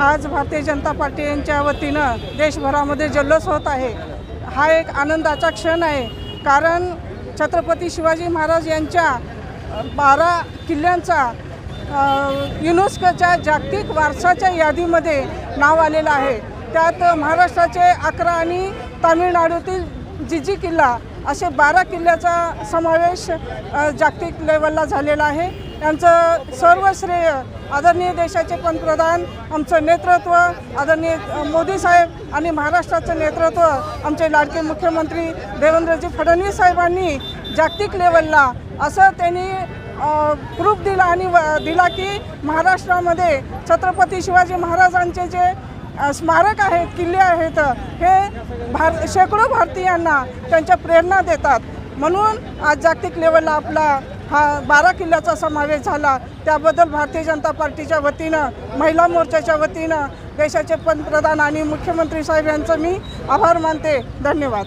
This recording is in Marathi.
आज भारतीय जनता पार्टी यांच्या वतीनं देशभरामध्ये जल्लोष होत आहे. हा एक आनंदाचा क्षण आहे. कारण छत्रपती शिवाजी महाराज यांच्या बारा किल्ल्यांचा युनेस्कोच्या जागतिक वारसाच्या यादीमध्ये नाव आलेलं आहे. त्यात महाराष्ट्राचे अकरा आणि तामिळनाडूतील जिजी किल्ला असे बारा किल्ल्याचा समावेश जागतिक लेवलला झालेला आहे. यांचं सर्व श्रेय आदरणीय देशाचे पंतप्रधान आमचं नेतृत्व आदरणीय मोदी साहेब आणि महाराष्ट्राचं नेतृत्व आमचे लाडके मुख्यमंत्री देवेंद्रजी फडणवीस साहेबांनी जागतिक लेवलला असं त्यांनी प्रूफ दिला आणि व- दिला की महाराष्ट्रामध्ये छत्रपती शिवाजी महाराजांचे जे स्मारक आहेत किल्ले आहेत हे भार शेकडो भारतीयांना त्यांच्या प्रेरणा देतात. म्हणून आज जागतिक लेवलला आपला हा बारा किल्ल्याचा समावेश झाला. त्याबद्दल भारतीय जनता पार्टीच्या वतीनं महिला मोर्चाच्या वतीनं देशाचे पंतप्रधान आणि मुख्यमंत्री साहेब यांचं मी आभार मानते. धन्यवाद.